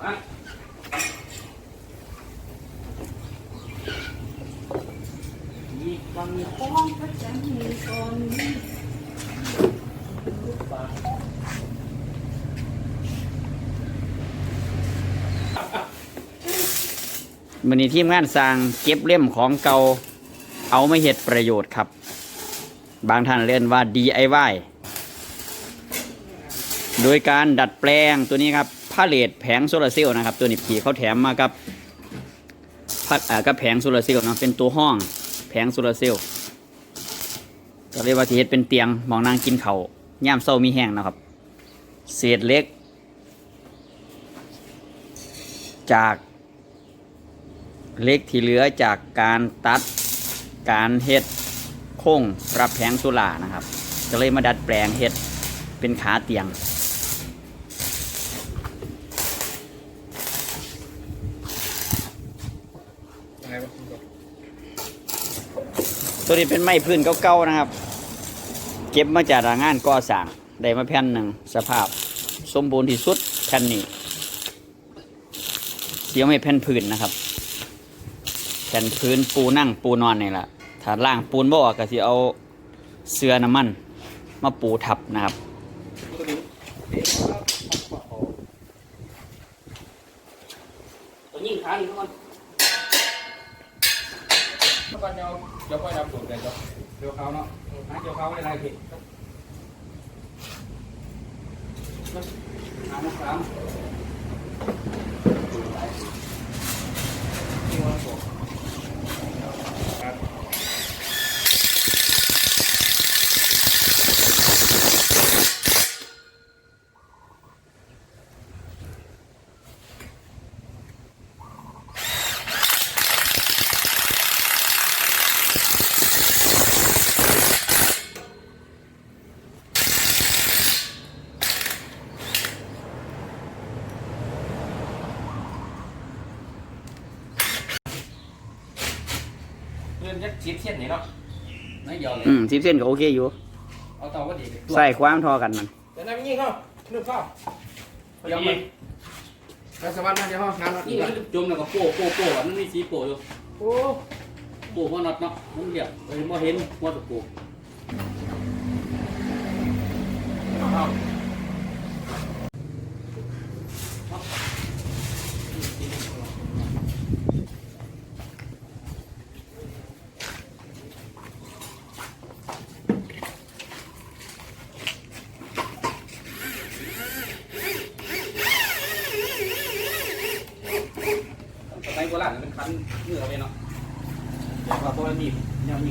มาอีกบางป้องพระจันทร์มีตอนนี้วันนี้ทีมงานสร้างเก็บเล่มของเก่าเอาไมาเฮ็ดประโยชน์ครับ บางท่านเรียนว่า DIY โดยการดัดแปลงตัวนี้ครับ พาเลตแผงโซลาร์เซลล์นะครับ ตัวนี้ผีเขาแถมมากับพัดกับแผงโซลาร์เซลล์เนาะเป็นตัวห้องแผงโซลาร์เซลล์ก็เรียกว่าที่เฮ็ดเป็นเตียงมองนางกินเขาวย่ามเศร้ามีแห้งนะครับ เศษเล็ก จากเล็กที่เหลือจากการตัดการเฮ็ดโค้งปรับแผงสุรานะครับ ก็เลยมาดัดแปลงเฮ็ดเป็นขาเตียง ยังไงวะ ตัวนี้เป็นไม้พื้นเก่าๆนะครับ เก็บมาจากงานก่อสร้างได้มาแผ่นหนึ่งสภาพสมบูรณ์ที่สุดแผ่นนี้เสียไม่แผ่นพื้นนะครับแผ่นพื้นปูนั่งปูนอนนี่แหละถ้าล่างปูนบ่อก็สิเอาเสื้อน้ำมัน มาปูทับนะครับ ตัวยิงขาหนึ่งก่อน ก่อนเจ้าเดี๋ยวค่อยดับสูตรเลยเจ้าเดี๋ยวเขาเนาะหาเดี๋ยวเขาไม่ได้ผิดหานสาม เรื่องยักษ์ชิดเทียนนี่เนาะไม่ยอมเลยอืมสิบเส้นก็โอเคอยู่ เอาต่อก็ดีใส่ความทอกันมันเดี๋ยวนั่งยิงเข้านึกเข้าเดี๋ยวมันแล้วสวัสดีเดี๋ยวห้องงานเรานี่อีกมันจมแล้วก็โป้โป้โป้อะมันมีสีโป้อยู่โอ้โป้หัวน็อตเนาะมันเรียบเลยบ่เห็นหัวตะปูเอา ในโบราณมันเป็นคันมือเอไปเนาะเดี๋ยวว่าเราะว่ามีดเนี่ยมี